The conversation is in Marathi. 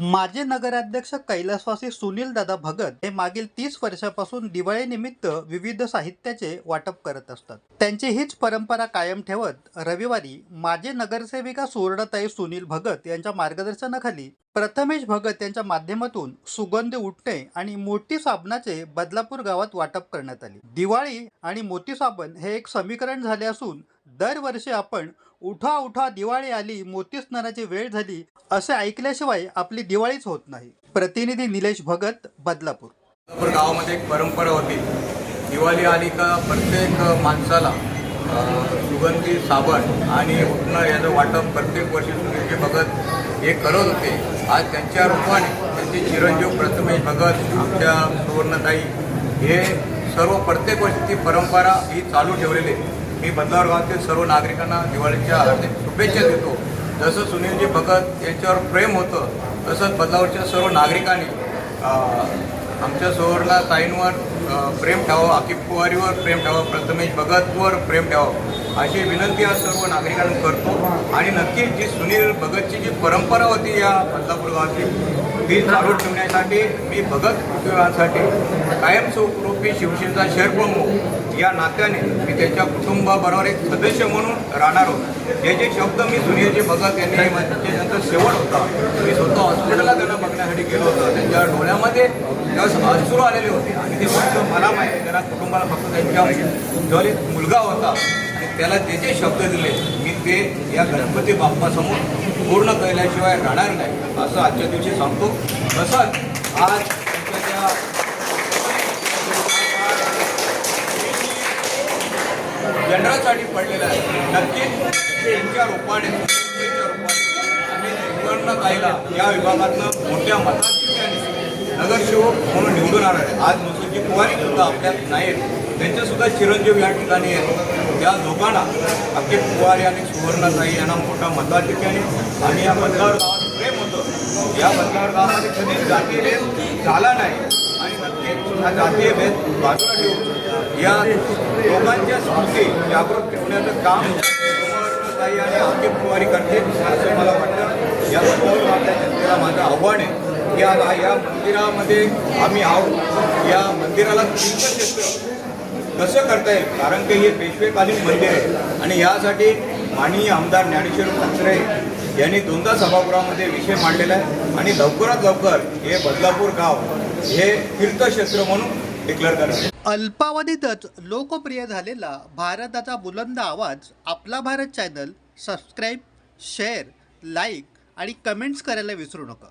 माजी नगराध्यक्ष कैलासवासी सुनील दादा भगत हे मागील तीस वर्षापासून दिवाळीनिमित्त विविध साहित्याचे वाटप करत असतात. त्यांची हीच परंपरा कायम ठेवत रविवारी माजी नगरसेविका सुवर्णताई सुनील भगत यांच्या मार्गदर्शनाखाली प्रथमेश भगत यांच्या माध्यमातून सुगंध उठणे आणि मोती साबणाचे बदलापूर गावात वाटप करण्यात आले. दिवाळी आणि मोती साबण हे एक समीकरण झाले असून दरवर्षी आपण उठा उठा दिवाळी आली मोती स्नानाची वेळ झाली असे ऐकल्याशिवाय आपली दिवाळीच होत नाही. प्रतिनिधी निलेश भगत बदलापूर. गावामध्ये एक परंपरा होती. दिवाळी आली का प्रत्येक माणसाला सुगंधी साबण आणि उठणं याचं वाटप प्रत्येक वर्षी सुरेश भगत हे करत होते. आज त्यांच्या रूपाने त्यांचे चिरंजीव प्रथमेश भगत आमच्या सुवर्णताई हे सर्व प्रत्येक वर्षी ती परंपरा ही चालू ठेवलेली आहे. मी बदलावर गावातील सर्व नागरिकांना दिवाळीच्या हार्दिक शुभेच्छा देतो. जसं सुनीलजी भगत यांच्यावर प्रेम होतं तसंच बदलावरच्या सर्व नागरिकांनी आमच्या सोहरला ताईंवर प्रेम ठेवावं आकिब कुवारीवर प्रेम ठेवावं प्रथमेश भगतवर प्रेम ठेवावं. अशी विनंती आज सर्व नागरिकांना करतो. आणि नक्कीच जी सुनील भगतची जी परंपरा होती या बदलापूर गावाची ती चालू ठेवण्यासाठी मी भगत कुटुंबासाठी कायमस्वरूपी शिवसेनेचा शहरप्रमुख या नात्याने मी त्यांच्या कुटुंबाबरोबर एक सदस्य म्हणून राहणार होतो. हे जे शब्द मी सुनीलजी भगत यांनी त्यांचा शेवट होता. मी स्वतः हॉस्पिटलला त्यांना बघण्यासाठी गेलो होतो. त्यांच्या डोळ्यामध्ये त्यावेळेस अश्रू आलेले होते. आणि ते फक्त मला माहिती त्यांना कुटुंबाला फक्त त्यांच्या जो एक मुलगा होता. त्याला ते जे शब्द दिले मी ते या गणपती बाप्पासमोर पूर्ण केल्याशिवाय राहणार नाही असं आजच्या दिवशी सांगतो. तसंच आज त्यांच्या जनरलसाठी पडलेलं आहे नक्कीच त्यांच्या रूपाने आम्ही या विभागातनं मोठ्या मताधिक्याने नगरसेवक म्हणून निवडून आणणार आहे आज मुसुजी कुवारी सुद्धा आपल्यात नाही आहेत सुद्धा चिरंजीव या ठिकाणी आहेत. या दोघांना अखेर कुवारी आणि सुवर्णासाई यांना मोठा मतदार ठिकाणी आणि या मतदार गावात प्रेम होतं. या मतदार गावामध्ये कधीच जातीय भेद झाला नाही आणि नक्कीच हा जातीय भेद बाजूला ठेवून या दोघांच्या स्मृती जागृत ठेवण्याचं काम सुवर्णसाई आणि अखेर कुवारी करते असं मला वाटतं. या जनतेला माझं आव्हान आहे की आज या मंदिरामध्ये आम्ही आहोत. या मंदिराला तीर्थक्षेत्र कसं करता येईल? कारण की हे पेशवेकालीन मंदिर आहे आणि यासाठी माननीय आमदार ज्ञानेश्वर खंचरे यांनी दोनदा सभागृहामध्ये विषय मांडलेला आहे आणि लवकरात लवकर हे बदलापूर गाव हे तीर्थक्षेत्र म्हणून डिक्लेअर करणार अल्पावधीतच लोकप्रिय झालेला भारताचा बुलंद आवाज आपला Bharat channel subscribe share like आणि कमेंट्स करायला विसरू नका.